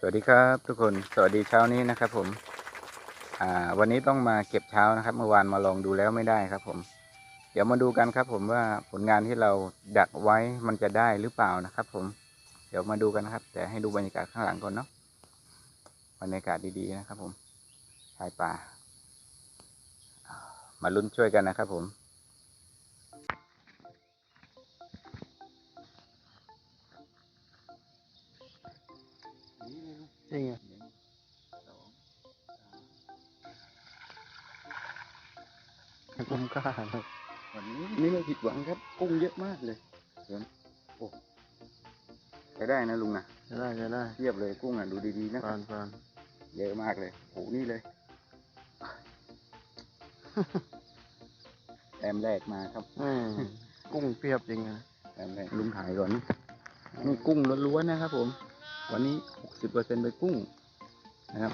สวัสดีครับทุกคนสวัสดีเช้านี้นะครับ ผม อ่า วันนี้ต้องมาเก็บเช้านะครับ เมื่อวานมาลองดูแล้วไม่ได้ครับ ผม เดี๋ยวมาดูกันครับ ผมว่าผลงานที่เราดักไว้มันจะได้หรือเปล่านะครับ ผม เดี๋ยวมาดูกันนะครับ แต่ให้ดูบรรยากาศข้างหลังก่อนเนาะบรรยากาศดีๆนะครับ ผมชายป่าอ่ามาลุ้นช่วยกันนะครับ ผม ผมกล้าเลยวันนี้นี่ไม่ผิดหวังครับกุ้งเยอะมากเลยเห็นโอ้ใช้ได้นะลุงนะจะได้จะได้เทียบเลยกุ้งอะดูดีๆนะปานปานเยอะมากเลยโหนี่เลยแต้มแรกมาครับอืมกุ้งเพียบจริงอะแต้มแรกลุงถ่ายก่อนนะนี่กุ้งล้วนๆนะครับ ผม วันนี้หกสิบเปอร์เซ็นต์ไปกุ้งนะครับ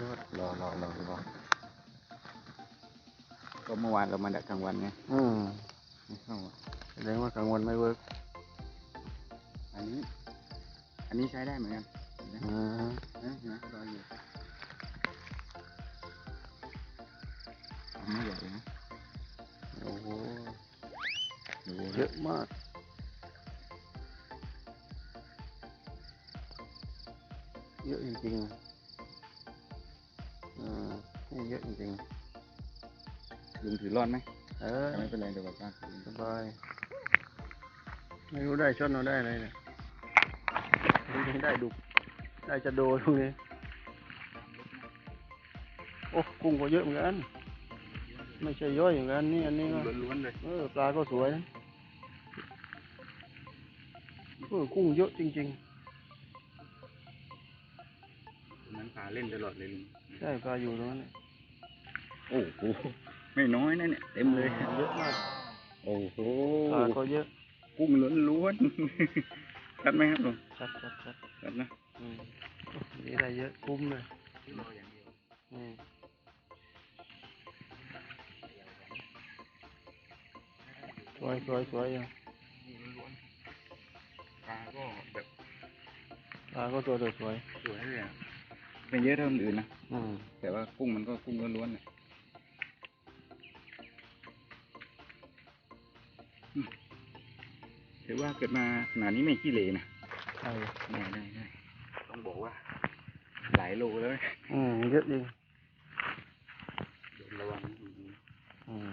ยอดรอรอรอรอ ก็เมื่อวานเรามาดักกลางวันไงอืมไม่เข้าอะแสดงว่ากลางวันไม่เวิร์กอันนี้ อันนี้ใช้ได้เหมือนกันเห็นไหมอ่าเห็นไหมรออยู่เอาไม่ใหญ่นะโอ้โหดูเยอะมากเยอะจริงๆอ่านี่เยอะจริง ลุงถือรอดไหมๆเออไม่เป็นไรเดี๋ยวป้าถือสบายไม่รู้ได้ช็อตเราได้อะไรเนี่ยนี่ได้ดุกได้จะโดตรงนี้โอ้กุ้งก็เยอะเหมือนกันไม่ใช่ย่อยอย่างนั้นนี่อันนี้ก็ล้วนๆเลยเออปลาก็สวยนะเออกุ้งเยอะจริงนั้นปลาเล่นตลอดเลยลุงๆใช่ปลาอยู่ตรงนั้นน่ะโอ้โห ไม่น้อยนะเนี่ยเต็มเลยเยอะมากโอ้โหปลาก็เยอะกุ้งล้วนๆชัดไหมครับลุงชัดชัดชัดชัดนะอืมโอ้นี่ได้เยอะคุ้มเลยอืมสวยสวยสวยอะปลาก็แบบปลาก็ตัวสวยสวยเลยอะเป็นเยอะเท่าคนอื่นนะๆอืมแต่ว่ากุ้งมันก็กุ้งล้วนๆน่ะ ถือว่าเกิดมาขนาดนี้ไม่ขี้เหร่นะใช่ได้ได้ได้ต้องบอกว่า หลายโลแล้วนะอืมเยอะจริงเดี๋ยวระวังนะอืม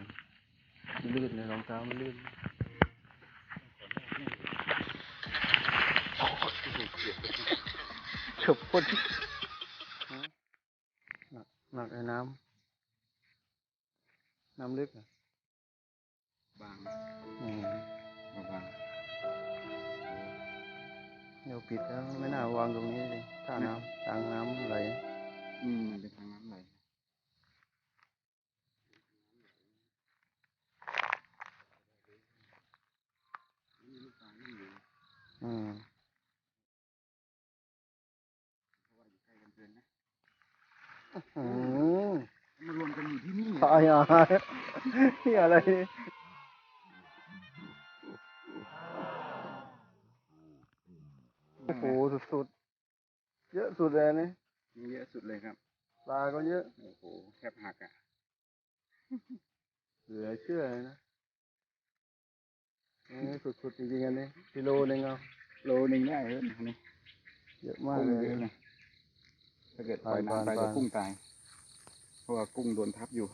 ลื่นเลยรองเท้ามันลื่นฉบพ่นหนักหนักไอ้น้ำน้ำลึกอะบางอืมบาง เดี๋ยวปิดแล้วไม่น่าวางตรงนี้เลยถ้าน้ำทางน้ำไหลอืมมันเป็นทางน้ำไหลอืมอืมมารวมกันอยู่ที่นี่ตายอะนี่อะไร สุดเลยนี่นี่เยอะสุดเลยครับ ปลาก็เยอะ โอ้โหแคบหักอะ เหลือเชื่อเลยนะนี่สุดๆจริงๆอันนี้กิโลหนึงเอาโลหนึ่งได้เลยนะนี่เยอะมากกุ้งเลยเยอะนะ ถ้าเกิดปล่อยปานน้ำไปปานจะกุ้งตาย เพราะว่ากุ้งโดนทับอยู่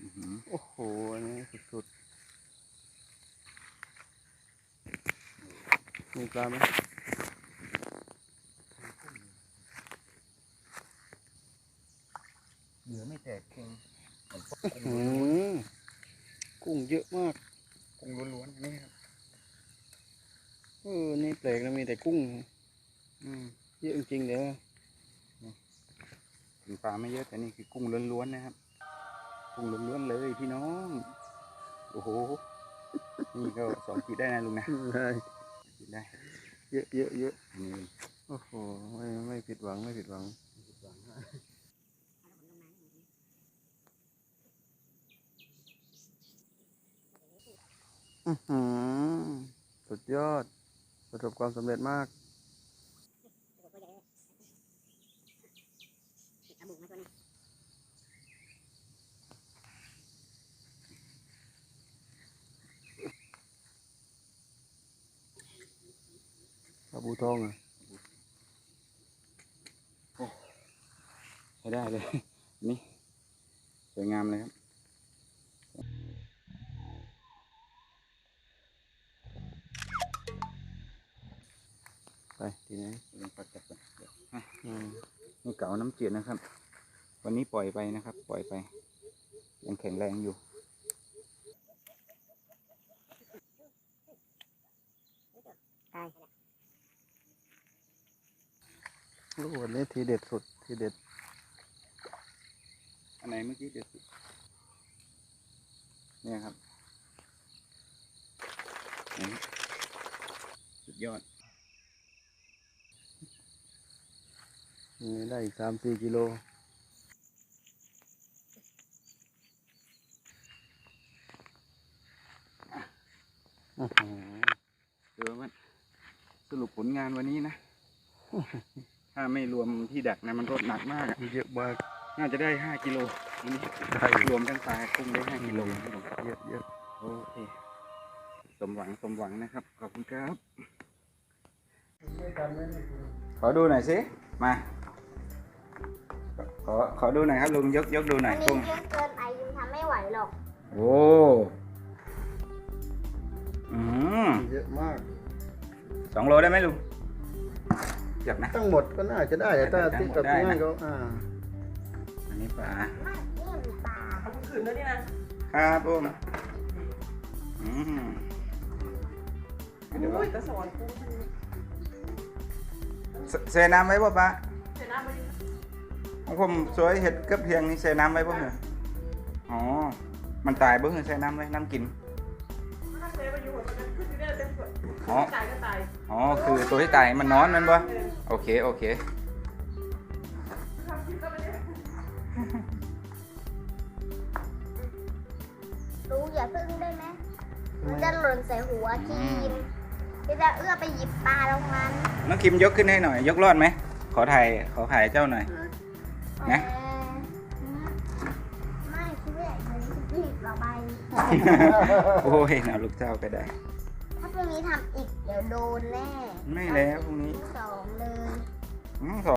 อื้อหือโอ้โห อันนี้สุดๆ มีปลาไหม เหลือไม่แตกเองอืมกุ้งเยอะมาก กุ้งล้วนๆอันนี่ครับเออนี่แปลกนะมีแต่กุ้ง อืมเยอะจริงๆเดี๋ยวถึงปลาไม่เยอะแต่นี่คือกุ้งล้วนๆนะครับ กุ้งล้วนๆเลยพี่น้อง โอ้โห นี่ก็สองขีดได้นะลุงนะใช่ขีดได้ เยอะเยอะเยอะนี่โอ้โห ไม่ไม่ผิดหวังไม่ผิดหวัง สุดยอด ประสบความสำเร็จมากปลาบูทองอะโอ้ได้เลย นี่ สวยงามเลยครับ ไปทีนี้ลองปัดจับก่อนเดี๋ยวอะอืมนี่เก๋าน้ำจืดนะครับ วันนี้ปล่อยไปนะครับ ปล่อยไป ยังแข็งแรงอยู่ลูกวันนี้ทีเด็ดสุดทีเด็ด อันไหนเมื่อกี้เด็ดสุด เนี่ยครับนี่สุดยอด ได้อีกสามสี่กิโลอื้อหือเดี๋ยวมันสรุปผลงานวันนี้นะ ถ้าไม่รวมที่ดักนะมันรถหนักมากอะเยอะมากน่าจะได้ห้ากิโลวันนี้ได้อยู่รวมทั้งปลากุ้งได้ห้ากิโลครับผมเยอะเยอะโอเคสมหวังสมหวังนะครับ ขอบคุณครับ ขอดูหน่อยสิ มาข อขอดูหน่อยครับลุงยกยกดูหน่อยอันกุ้งนี้เยอะเกินไปยุงทำไม่ไหวหรอกโอ้อืมเยอะมากสองโลได้ไหมลุงเกือบนะทั้งหมดก็น่าจะได้แต่ถ้าทั้ที่งหมดตัดได้นะง่ายก็อ่าอันนี้ปลาไม่นี่มันปลาครับผมอืมเดี๋ยวอุ้ยแต่สอนกูเสเซน้ำไว้ป่ะปะเสร็จแล้วไป ของผมสวยเห็ดกระเพียงนี่เซน้ำไว้ป่ะเหรออ๋อ มันตายป่ะเหรอเซน้ำไว้น้ำกินถ้าเซฟไปอยู่หัวมันจะขึ้นอยู่ได้เต็มส่วนอ๋อตายก็ตาย อ๋อ คือตัวที่ตายมันนอนมันป่ะโอเค โอเคทำคลิปก็ไม่ได้รู้อย่าพึ่งได้ไหมมันจะหล่นใส่หัวทีมที่จะเอื้อไปหยิบปลาลงมันน้องคิมยกขึ้นให้หน่อย ยกรอดไหม ขอถ่าย ขอถ่ายเจ้าหน่อย นะเอ่อไม่คิดว่าอย่างนี้รีบเราไปโอ้ยน่าลูกเจ้าก็ได้ ถ้าพรุ่งนี้ทำอีกเดี๋ยวโดนแน่ไม่แล้วพรุ่งนี้ สองเลย อืมสอง